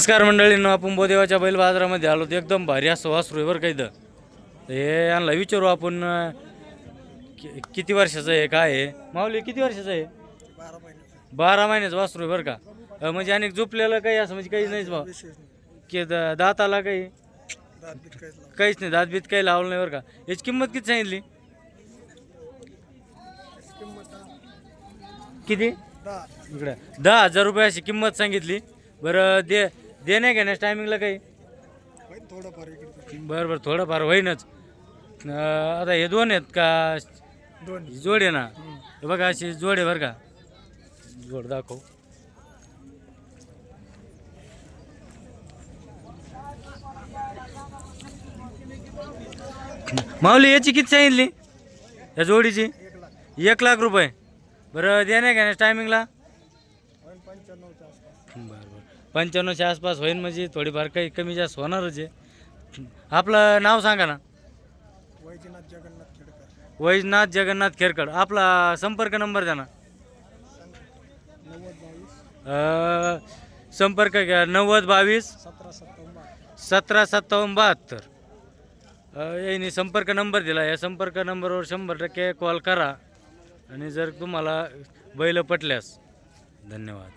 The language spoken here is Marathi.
नमस्कार मंडळींनो आपण बोदेवाच्या बैल बाजारामध्ये आलो तर एकदम भारी असं वासरू आहे बरं का इथं. तर हे यांना विचारू आपण कि- किती वर्षाचं आहे काय आहे? माऊली किती वर्षाचं आहे? बारा महिने बारा महिन्याचं वासरू आहे बरं का. म्हणजे अनेक झोपलेलं काही असं म्हणजे काहीच नाहीच भाऊ. की दाताला काही? काहीच नाही दात बीत काही लावलं नाही बरं का. याची किंमत किती सांगितली? किती? इकडे. दहा हजार रुपये अशी किंमत सांगितली. बरं दे देण्या घेण्यास टायमिंगला काही. बरं बरं थोडंफार होईनच. आता हे दोन आहेत का? ही जोड आहे ना? हे बघा अशी जोड आहे बरं का. जोड दाखव. माऊली याची किती सांगितली? या जोडीची? एक लाख. रुपये. बरं देण्या घेण्यास टायमिंगला बरं बरं. पंच्याण्णवच्या आसपास होईल म्हणजे थोडीफार काही कमी जास्त होणारच आहे. आपलं नाव सांगा ना. वैजनाथ जगन्नाथ खेडकर. वैजनाथ जगन्नाथ खेरकड आपला संपर्क नंबर द्या ना. नव्वद बावीस अ, संपर्क घ्या. नव्वद बावीस सतरा सत्तावन्न सतरा सत्तावन्न बहात्तर. अ, यांनी संपर्क नंबर दिला. या संपर्क नंबरवर शंभर टक्के कॉल करा. आणि जर तुम्हाला बैल पटल्यास. धन्यवाद.